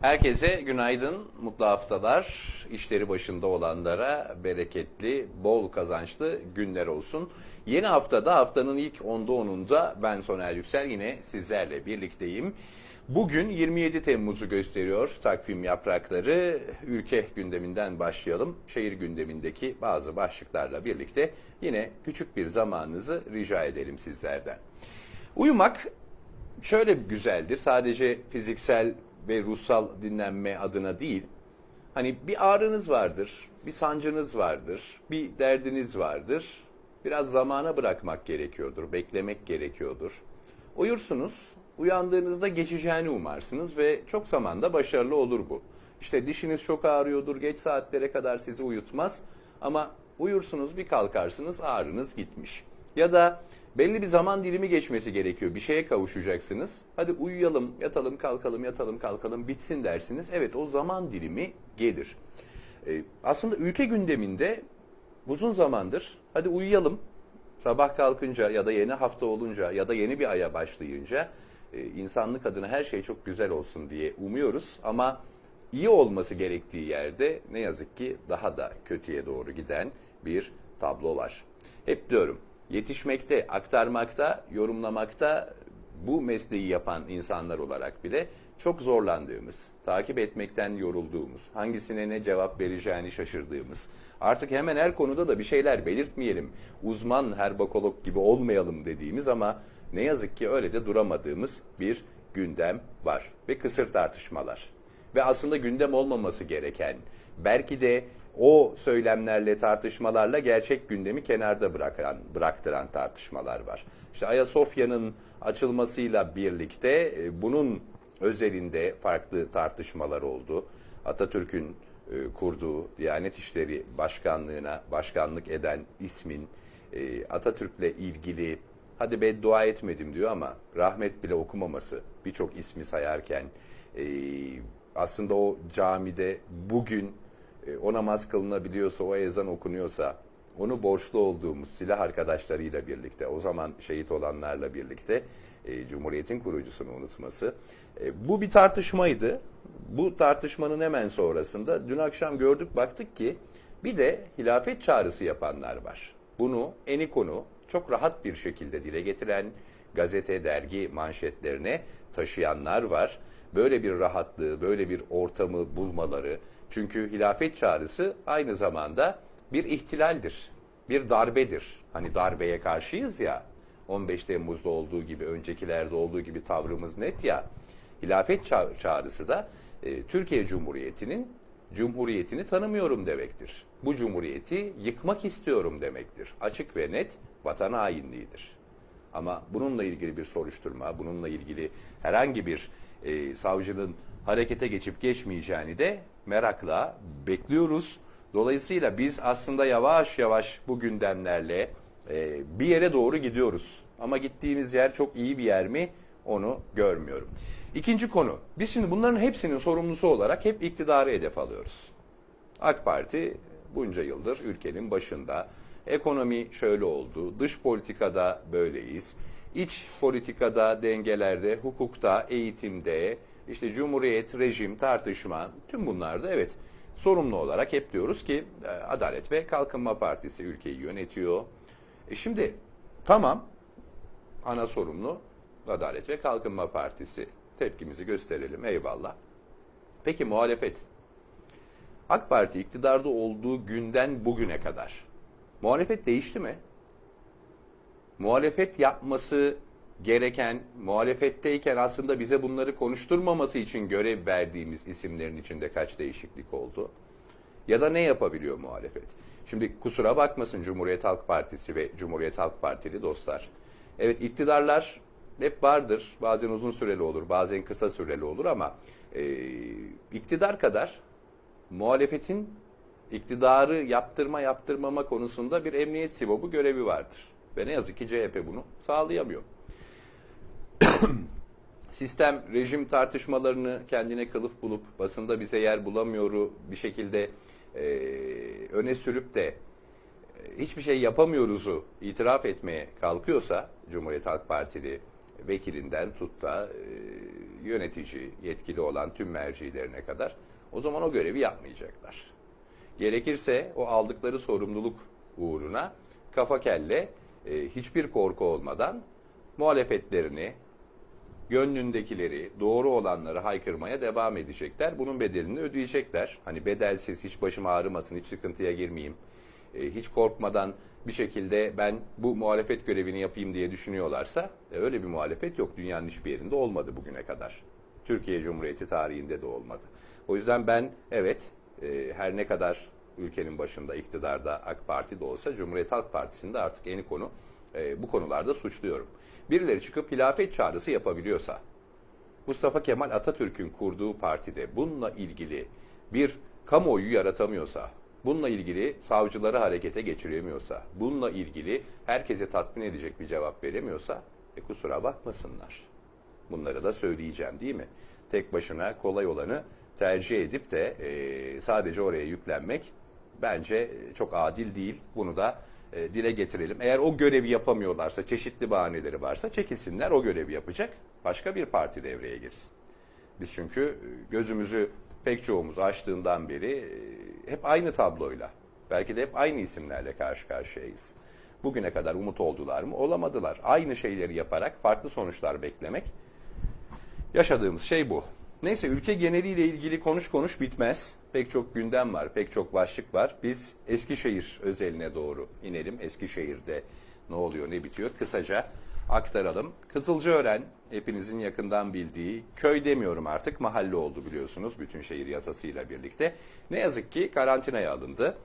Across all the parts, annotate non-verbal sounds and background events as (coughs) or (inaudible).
Herkese günaydın, mutlu haftalar. İşleri başında olanlara bereketli, bol kazançlı günler olsun. Yeni haftada haftanın ilk onda onunda ben Soner Yüksel yine sizlerle birlikteyim. Bugün 27 Temmuz'u gösteriyor takvim yaprakları. Ülke gündeminden başlayalım. Şehir gündemindeki bazı başlıklarla birlikte yine küçük bir zamanınızı rica edelim sizlerden. Uyumak şöyle güzeldir. Sadece fiziksel ve ruhsal dinlenme adına değil. Hani bir ağrınız vardır, bir sancınız vardır, bir derdiniz vardır. Biraz zamana bırakmak gerekiyordur, beklemek gerekiyordur. Uyursunuz, uyandığınızda geçeceğini umarsınız ve çok zamanda başarılı olur bu. İşte dişiniz çok ağrıyordur, geç saatlere kadar sizi uyutmaz ama uyursunuz bir kalkarsınız ağrınız gitmiş. Ya da belli bir zaman dilimi geçmesi gerekiyor. Bir şeye kavuşacaksınız. Hadi uyuyalım, yatalım, kalkalım, yatalım, kalkalım bitsin dersiniz. Evet o zaman dilimi gelir. Ee, aslında ülke gündeminde uzun zamandır hadi uyuyalım. Sabah kalkınca ya da yeni hafta olunca ya da yeni bir aya başlayınca e, insanlık adına her şey çok güzel olsun diye umuyoruz. Ama iyi olması gerektiği yerde ne yazık ki daha da kötüye doğru giden bir tablo var. Hep diyorum yetişmekte, aktarmakta, yorumlamakta bu mesleği yapan insanlar olarak bile çok zorlandığımız, takip etmekten yorulduğumuz, hangisine ne cevap vereceğini şaşırdığımız, artık hemen her konuda da bir şeyler belirtmeyelim, uzman herbakolog gibi olmayalım dediğimiz ama ne yazık ki öyle de duramadığımız bir gündem var ve kısır tartışmalar. Ve aslında gündem olmaması gereken, belki de o söylemlerle, tartışmalarla gerçek gündemi kenarda bırakan, bıraktıran tartışmalar var. İşte Ayasofya'nın açılmasıyla birlikte e, bunun özelinde farklı tartışmalar oldu. Atatürk'ün e, kurduğu Diyanet İşleri Başkanlığı'na başkanlık eden ismin e, Atatürk'le ilgili hadi beddua etmedim diyor ama rahmet bile okumaması birçok ismi sayarken aslında o camide bugün o namaz kılınabiliyorsa, o ezan okunuyorsa, onu borçlu olduğumuz silah arkadaşlarıyla birlikte, o zaman şehit olanlarla birlikte e, Cumhuriyet'in kurucusunu unutması. E, bu bir tartışmaydı. Bu tartışmanın hemen sonrasında dün akşam gördük baktık ki bir de hilafet çağrısı yapanlar var. Bunu eni konu çok rahat bir şekilde dile getiren gazete, dergi manşetlerine taşıyanlar var. Böyle bir rahatlığı, böyle bir ortamı bulmaları, çünkü hilafet çağrısı aynı zamanda bir ihtilaldir, bir darbedir. Hani darbeye karşıyız ya, 15 Temmuz'da olduğu gibi, öncekilerde olduğu gibi tavrımız net ya. Hilafet ça- çağrısı da e, Türkiye Cumhuriyeti'nin Cumhuriyetini tanımıyorum demektir. Bu cumhuriyeti yıkmak istiyorum demektir. Açık ve net vatan hainliğidir. Ama bununla ilgili bir soruşturma, bununla ilgili herhangi bir e, savcının harekete geçip geçmeyeceğini de merakla bekliyoruz. Dolayısıyla biz aslında yavaş yavaş bu gündemlerle e, bir yere doğru gidiyoruz. Ama gittiğimiz yer çok iyi bir yer mi onu görmüyorum. İkinci konu. Biz şimdi bunların hepsinin sorumlusu olarak hep iktidarı hedef alıyoruz. AK Parti bunca yıldır ülkenin başında. Ekonomi şöyle oldu, dış politikada böyleyiz. İç politikada, dengelerde, hukukta, eğitimde, işte cumhuriyet, rejim, tartışma tüm bunlarda evet sorumlu olarak hep diyoruz ki e, Adalet ve Kalkınma Partisi ülkeyi yönetiyor. E şimdi tamam ana sorumlu Adalet ve Kalkınma Partisi. Tepkimizi gösterelim eyvallah. Peki muhalefet? AK Parti iktidarda olduğu günden bugüne kadar muhalefet değişti mi? Muhalefet yapması gereken, muhalefetteyken aslında bize bunları konuşturmaması için görev verdiğimiz isimlerin içinde kaç değişiklik oldu? Ya da ne yapabiliyor muhalefet? Şimdi kusura bakmasın Cumhuriyet Halk Partisi ve Cumhuriyet Halk Partili dostlar. Evet iktidarlar hep vardır. Bazen uzun süreli olur, bazen kısa süreli olur ama e, iktidar kadar muhalefetin iktidarı yaptırma yaptırmama konusunda bir emniyet sibobu görevi vardır. Ve ne yazık ki CHP bunu sağlayamıyor. (coughs) sistem rejim tartışmalarını kendine kılıf bulup basında bize yer bulamıyoru bir şekilde e, öne sürüp de e, hiçbir şey yapamıyoruzu itiraf etmeye kalkıyorsa Cumhuriyet Halk Partili vekilinden tut da e, yönetici, yetkili olan tüm mercilerine kadar o zaman o görevi yapmayacaklar. Gerekirse o aldıkları sorumluluk uğruna kafa kelle e, hiçbir korku olmadan muhalefetlerini, gönlündekileri, doğru olanları haykırmaya devam edecekler. Bunun bedelini ödeyecekler. Hani bedelsiz, hiç başım ağrımasın, hiç sıkıntıya girmeyeyim, e, hiç korkmadan bir şekilde ben bu muhalefet görevini yapayım diye düşünüyorlarsa e, öyle bir muhalefet yok. Dünyanın hiçbir yerinde olmadı bugüne kadar. Türkiye Cumhuriyeti tarihinde de olmadı. O yüzden ben evet e, her ne kadar ülkenin başında iktidarda AK Parti de olsa Cumhuriyet Halk Partisi'nde artık yeni konu e, bu konularda suçluyorum. Birileri çıkıp hilafet çağrısı yapabiliyorsa, Mustafa Kemal Atatürk'ün kurduğu partide bununla ilgili bir kamuoyu yaratamıyorsa, bununla ilgili savcıları harekete geçiremiyorsa, bununla ilgili herkese tatmin edecek bir cevap veremiyorsa, e kusura bakmasınlar. Bunları da söyleyeceğim değil mi? Tek başına kolay olanı tercih edip de e, sadece oraya yüklenmek bence çok adil değil. Bunu da e, dile getirelim. Eğer o görevi yapamıyorlarsa, çeşitli bahaneleri varsa çekilsinler o görevi yapacak. Başka bir parti devreye girsin. Biz çünkü e, gözümüzü pek çoğumuz açtığından beri e, hep aynı tabloyla, belki de hep aynı isimlerle karşı karşıyayız. Bugüne kadar umut oldular mı? Olamadılar. Aynı şeyleri yaparak farklı sonuçlar beklemek Yaşadığımız şey bu. Neyse ülke geneliyle ilgili konuş konuş bitmez. Pek çok gündem var, pek çok başlık var. Biz Eskişehir özeline doğru inelim. Eskişehir'de ne oluyor, ne bitiyor kısaca aktaralım. Kızılcaören hepinizin yakından bildiği köy demiyorum artık mahalle oldu biliyorsunuz bütün şehir yasasıyla birlikte. Ne yazık ki karantinaya alındı.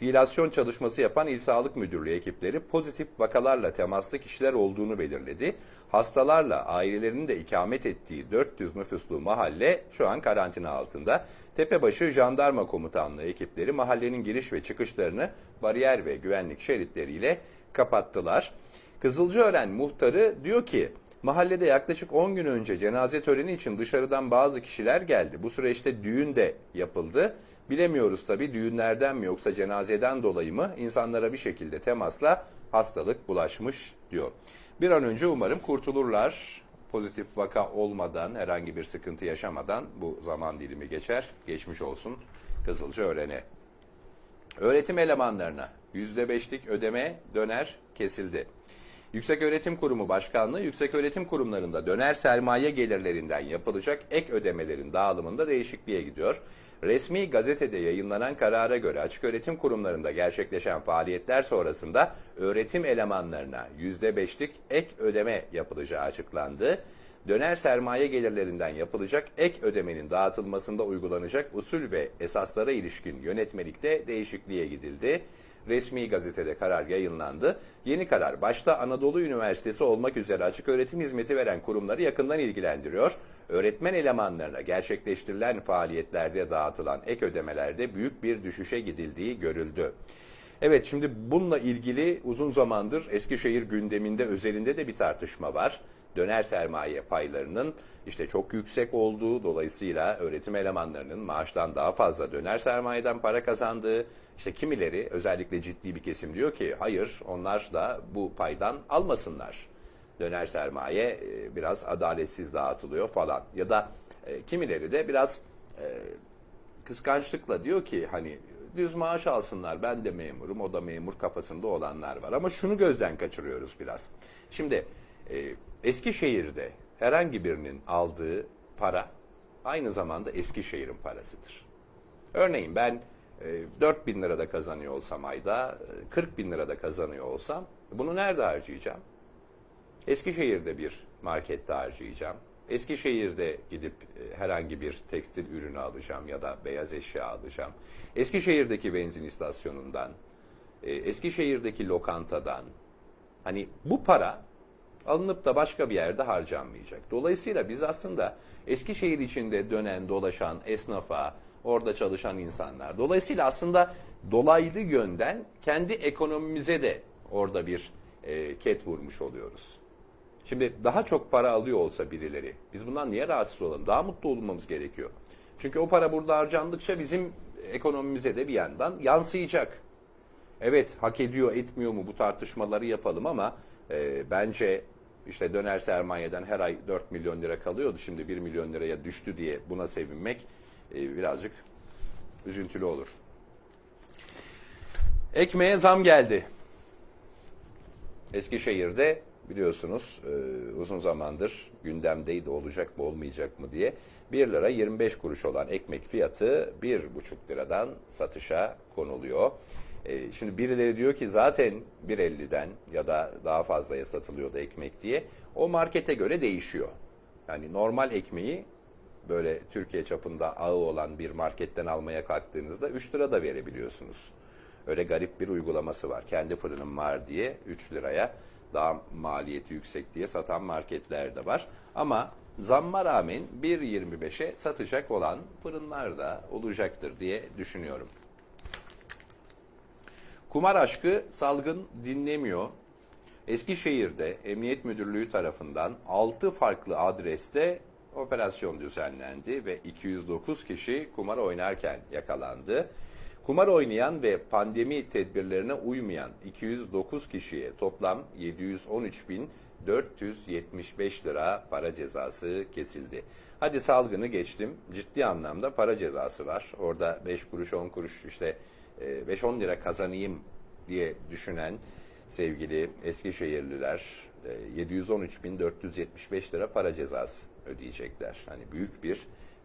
Fiilasyon çalışması yapan İl Sağlık Müdürlüğü ekipleri pozitif vakalarla temaslı kişiler olduğunu belirledi. Hastalarla ailelerinin de ikamet ettiği 400 nüfuslu mahalle şu an karantina altında. Tepebaşı Jandarma Komutanlığı ekipleri mahallenin giriş ve çıkışlarını bariyer ve güvenlik şeritleriyle kapattılar. Kızılcaören muhtarı diyor ki mahallede yaklaşık 10 gün önce cenaze töreni için dışarıdan bazı kişiler geldi. Bu süreçte düğün de yapıldı. Bilemiyoruz tabii düğünlerden mi yoksa cenazeden dolayı mı insanlara bir şekilde temasla hastalık bulaşmış diyor. Bir an önce umarım kurtulurlar. Pozitif vaka olmadan, herhangi bir sıkıntı yaşamadan bu zaman dilimi geçer. Geçmiş olsun Kızılcaören'e. Öğretim elemanlarına %5'lik ödeme döner kesildi. Yükseköğretim Kurumu Başkanlığı, yükseköğretim kurumlarında döner sermaye gelirlerinden yapılacak ek ödemelerin dağılımında değişikliğe gidiyor. Resmi gazetede yayınlanan karara göre açık öğretim kurumlarında gerçekleşen faaliyetler sonrasında öğretim elemanlarına %5'lik ek ödeme yapılacağı açıklandı. Döner sermaye gelirlerinden yapılacak ek ödemenin dağıtılmasında uygulanacak usul ve esaslara ilişkin yönetmelikte değişikliğe gidildi resmi gazetede karar yayınlandı. Yeni karar başta Anadolu Üniversitesi olmak üzere açık öğretim hizmeti veren kurumları yakından ilgilendiriyor. Öğretmen elemanlarına gerçekleştirilen faaliyetlerde dağıtılan ek ödemelerde büyük bir düşüşe gidildiği görüldü. Evet şimdi bununla ilgili uzun zamandır Eskişehir gündeminde özelinde de bir tartışma var. Döner sermaye paylarının işte çok yüksek olduğu dolayısıyla öğretim elemanlarının maaştan daha fazla döner sermayeden para kazandığı işte kimileri özellikle ciddi bir kesim diyor ki hayır onlar da bu paydan almasınlar. Döner sermaye e, biraz adaletsiz dağıtılıyor falan ya da e, kimileri de biraz e, kıskançlıkla diyor ki hani düz maaş alsınlar ben de memurum o da memur kafasında olanlar var ama şunu gözden kaçırıyoruz biraz. Şimdi e, Eskişehir'de herhangi birinin aldığı para aynı zamanda Eskişehir'in parasıdır. Örneğin ben e, 4 bin lirada kazanıyor olsam ayda, e, 40 bin lirada kazanıyor olsam bunu nerede harcayacağım? Eskişehir'de bir markette harcayacağım. Eskişehir'de gidip e, herhangi bir tekstil ürünü alacağım ya da beyaz eşya alacağım. Eskişehir'deki benzin istasyonundan, e, Eskişehir'deki lokantadan hani bu para alınıp da başka bir yerde harcanmayacak. Dolayısıyla biz aslında Eskişehir içinde dönen, dolaşan esnafa, orada çalışan insanlar. Dolayısıyla aslında dolaylı yönden kendi ekonomimize de orada bir e, ket vurmuş oluyoruz. Şimdi daha çok para alıyor olsa birileri biz bundan niye rahatsız olalım? Daha mutlu olmamız gerekiyor. Çünkü o para burada harcandıkça bizim ekonomimize de bir yandan yansıyacak. Evet hak ediyor etmiyor mu bu tartışmaları yapalım ama e, bence işte döner sermayeden her ay 4 milyon lira kalıyordu şimdi 1 milyon liraya düştü diye buna sevinmek e, birazcık üzüntülü olur. Ekmeğe zam geldi. Eskişehir'de biliyorsunuz e, uzun zamandır gündemdeydi olacak mı olmayacak mı diye 1 lira 25 kuruş olan ekmek fiyatı 1,5 liradan satışa konuluyor. E, şimdi birileri diyor ki zaten 1.50'den ya da daha fazlaya satılıyordu ekmek diye. O markete göre değişiyor. Yani normal ekmeği böyle Türkiye çapında ağı olan bir marketten almaya kalktığınızda 3 lira da verebiliyorsunuz. Öyle garip bir uygulaması var. Kendi fırınım var diye 3 liraya daha maliyeti yüksek diye satan marketler de var. Ama zamma rağmen 1.25'e satacak olan fırınlar da olacaktır diye düşünüyorum. Kumar aşkı salgın dinlemiyor. Eskişehir'de Emniyet Müdürlüğü tarafından 6 farklı adreste operasyon düzenlendi ve 209 kişi kumar oynarken yakalandı. Kumar oynayan ve pandemi tedbirlerine uymayan 209 kişiye toplam 713.475 lira para cezası kesildi. Hadi salgını geçtim. Ciddi anlamda para cezası var. Orada 5 kuruş 10 kuruş işte 5-10 lira kazanayım diye düşünen sevgili Eskişehirliler e, 713.475 lira para cezası ödeyecekler. Hani büyük bir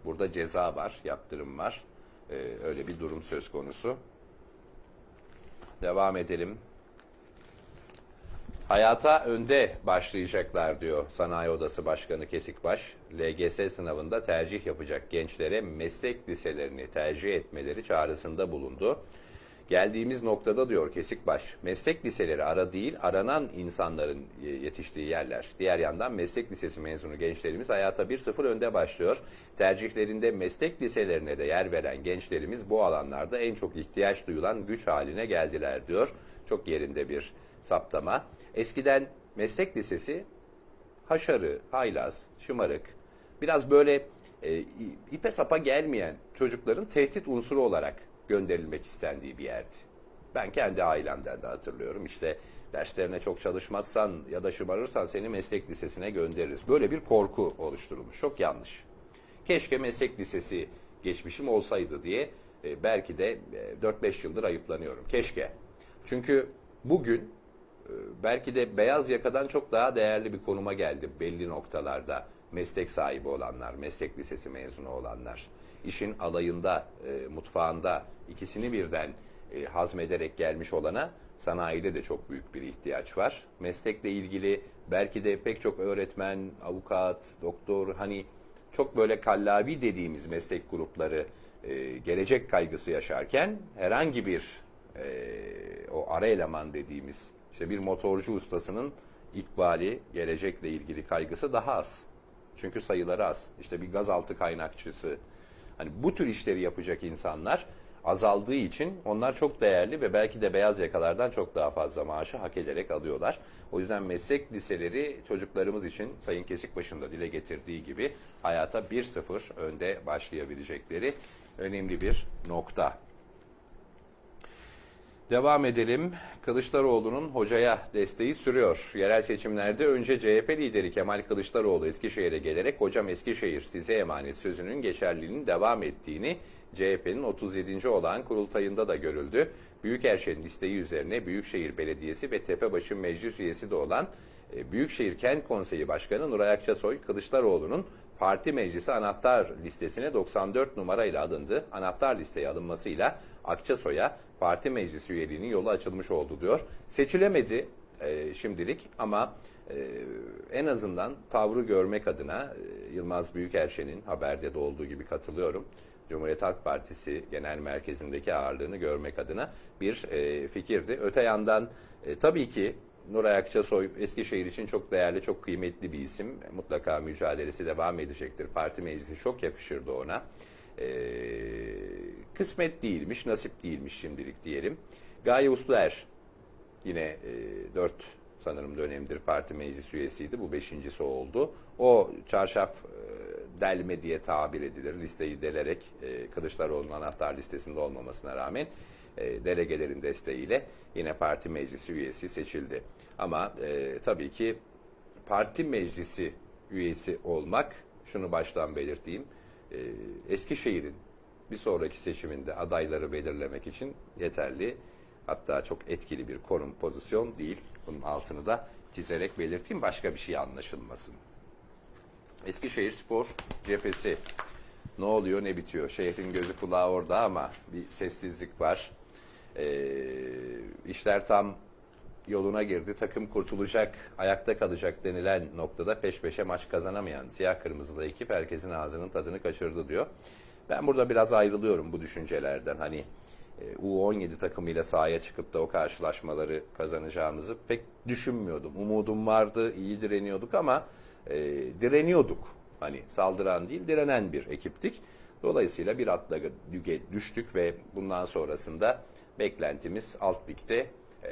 burada ceza var, yaptırım var. E, Öyle bir durum söz konusu. Devam edelim. Hayata önde başlayacaklar diyor Sanayi Odası Başkanı Kesikbaş. LGS sınavında tercih yapacak gençlere meslek liselerini tercih etmeleri çağrısında bulundu. Geldiğimiz noktada diyor Kesikbaş, meslek liseleri ara değil aranan insanların e, yetiştiği yerler. Diğer yandan meslek lisesi mezunu gençlerimiz hayata 1-0 önde başlıyor. Tercihlerinde meslek liselerine de yer veren gençlerimiz bu alanlarda en çok ihtiyaç duyulan güç haline geldiler diyor. Çok yerinde bir saptama. Eskiden meslek lisesi haşarı, haylaz, şımarık, biraz böyle e, ipe sapa gelmeyen çocukların tehdit unsuru olarak gönderilmek istendiği bir yerdi. Ben kendi ailemden de hatırlıyorum. İşte derslerine çok çalışmazsan ya da şımarırsan seni meslek lisesine göndeririz. Böyle bir korku oluşturulmuş. Çok yanlış. Keşke meslek lisesi geçmişim olsaydı diye e, belki de e, 4-5 yıldır ayıplanıyorum. Keşke. Çünkü bugün e, belki de beyaz yakadan çok daha değerli bir konuma geldi belli noktalarda meslek sahibi olanlar, meslek lisesi mezunu olanlar. İşin alayında, e, mutfağında ikisini birden e, hazmederek gelmiş olana sanayide de çok büyük bir ihtiyaç var. Meslekle ilgili belki de pek çok öğretmen, avukat, doktor hani çok böyle kallavi dediğimiz meslek grupları e, gelecek kaygısı yaşarken herhangi bir e, o ara eleman dediğimiz işte bir motorcu ustasının ikbali, gelecekle ilgili kaygısı daha az. Çünkü sayıları az. İşte bir gazaltı kaynakçısı. Hani bu tür işleri yapacak insanlar azaldığı için onlar çok değerli ve belki de beyaz yakalardan çok daha fazla maaşı hak ederek alıyorlar. O yüzden meslek liseleri çocuklarımız için Sayın Kesikbaş'ın da dile getirdiği gibi hayata 1-0 önde başlayabilecekleri önemli bir nokta. Devam edelim. Kılıçdaroğlu'nun hocaya desteği sürüyor. Yerel seçimlerde önce CHP lideri Kemal Kılıçdaroğlu Eskişehir'e gelerek hocam Eskişehir size emanet sözünün geçerliliğinin devam ettiğini CHP'nin 37. olan kurultayında da görüldü. Büyükerşen'in isteği üzerine Büyükşehir Belediyesi ve Tepebaşı Meclis üyesi de olan e, Büyükşehir Kent Konseyi Başkanı Nuray Akçasoy Kılıçdaroğlu'nun parti meclisi anahtar listesine 94 numarayla alındı. Anahtar listeye alınmasıyla Akçasoy'a parti meclisi üyeliğinin yolu açılmış oldu diyor. Seçilemedi e, şimdilik ama e, en azından tavrı görmek adına e, Yılmaz Büyükerşen'in haberde de olduğu gibi katılıyorum. Cumhuriyet Halk Partisi Genel Merkezi'ndeki ağırlığını görmek adına bir e, fikirdi. Öte yandan e, tabii ki Nuray Akçasoy Eskişehir için çok değerli, çok kıymetli bir isim. Mutlaka mücadelesi devam edecektir. Parti meclisi çok yakışırdı ona. Ee, kısmet değilmiş, nasip değilmiş şimdilik diyelim. Gaye Usluer yine e, 4 sanırım dönemdir parti meclis üyesiydi. Bu beşincisi oldu. O çarşaf e, delme diye tabir edilir. Listeyi delerek e, Kılıçdaroğlu'nun anahtar listesinde olmamasına rağmen e, delegelerin desteğiyle yine parti meclisi üyesi seçildi. Ama e, tabii ki parti meclisi üyesi olmak, şunu baştan belirteyim, e, Eskişehir'in bir sonraki seçiminde adayları belirlemek için yeterli, hatta çok etkili bir konum pozisyon değil. Bunun altını da çizerek belirteyim, başka bir şey anlaşılmasın. Eskişehir Spor cephesi. Ne oluyor ne bitiyor? Şehrin gözü kulağı orada ama bir sessizlik var. Ee, işler tam yoluna girdi. Takım kurtulacak, ayakta kalacak denilen noktada peş peşe maç kazanamayan siyah kırmızılı ekip herkesin ağzının tadını kaçırdı diyor. Ben burada biraz ayrılıyorum bu düşüncelerden. Hani e, U17 takımıyla sahaya çıkıp da o karşılaşmaları kazanacağımızı pek düşünmüyordum. Umudum vardı, iyi direniyorduk ama e, direniyorduk. Hani saldıran değil, direnen bir ekiptik. Dolayısıyla bir atla düştük ve bundan sonrasında beklentimiz alt ligde e,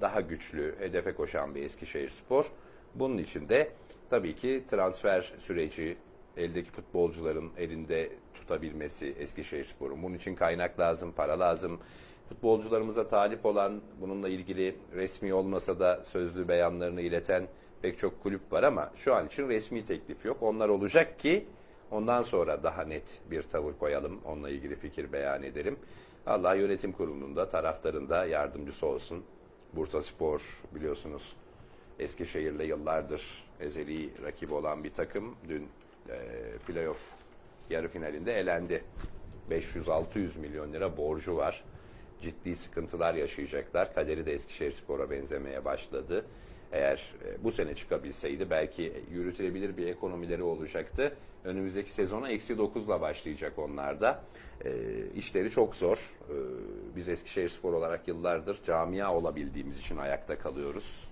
daha güçlü, hedefe koşan bir Eskişehir Spor. Bunun için de tabii ki transfer süreci, eldeki futbolcuların elinde tutabilmesi Eskişehir Spor'un. Bunun için kaynak lazım, para lazım. Futbolcularımıza talip olan, bununla ilgili resmi olmasa da sözlü beyanlarını ileten pek çok kulüp var ama şu an için resmi teklif yok. Onlar olacak ki ondan sonra daha net bir tavır koyalım. Onunla ilgili fikir beyan edelim. Allah yönetim kurulunun da taraftarın da yardımcısı olsun. Bursa Spor biliyorsunuz Eskişehir'le yıllardır ezeli rakibi olan bir takım. Dün e, playoff yarı finalinde elendi. 500-600 milyon lira borcu var. Ciddi sıkıntılar yaşayacaklar. Kaderi de Eskişehir Spor'a benzemeye başladı. Eğer e, bu sene çıkabilseydi belki yürütülebilir bir ekonomileri olacaktı. Önümüzdeki sezona eksi 9'la başlayacak onlar da. E, işleri çok zor. E, biz Eskişehir Spor olarak yıllardır camia olabildiğimiz için ayakta kalıyoruz.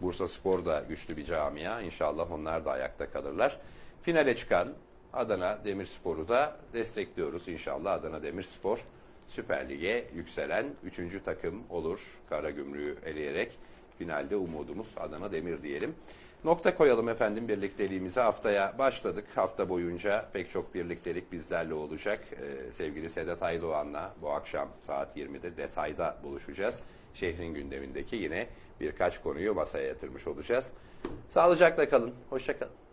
Bursa Spor da güçlü bir camia. İnşallah onlar da ayakta kalırlar. Finale çıkan Adana Demirspor'u da destekliyoruz. İnşallah Adana Demirspor Süper Lig'e yükselen 3. takım olur. Karagümrük'ü eleyerek finalde umudumuz Adana Demir diyelim. Nokta koyalım efendim birlikteliğimize. Haftaya başladık. Hafta boyunca pek çok birliktelik bizlerle olacak. Ee, sevgili Sedat Aydoğan'la bu akşam saat 20'de detayda buluşacağız. Şehrin gündemindeki yine birkaç konuyu masaya yatırmış olacağız. Sağlıcakla kalın. Hoşça kalın.